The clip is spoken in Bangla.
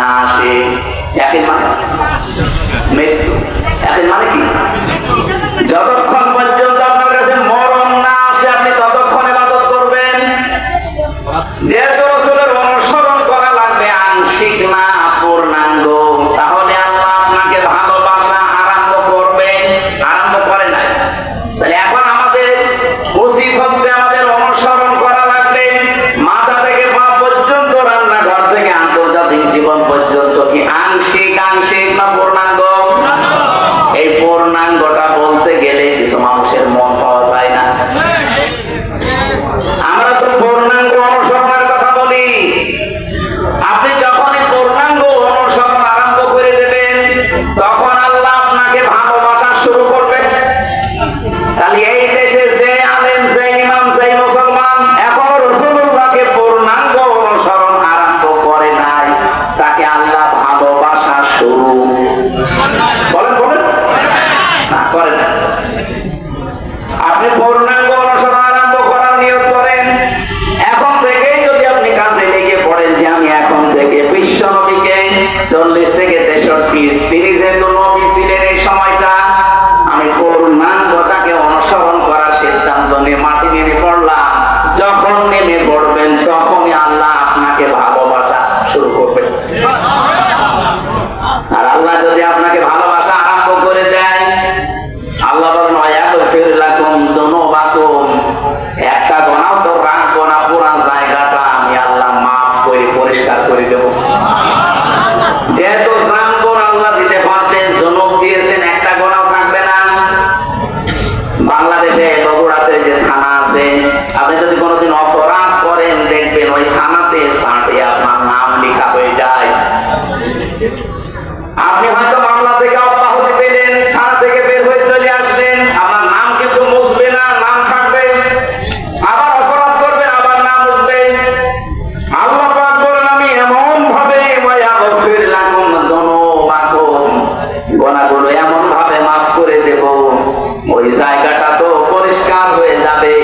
না আসে। একের মানে মৃত্যু। একের মানে কি? জগৎ চল্লিশ থেকে তেষট্টি। তিরিশের জন্য বগুড়াতে যে থানা আছে আপনি যদি কোনোদিন অপরাধ করেন দেখবেন ওই থানাতে la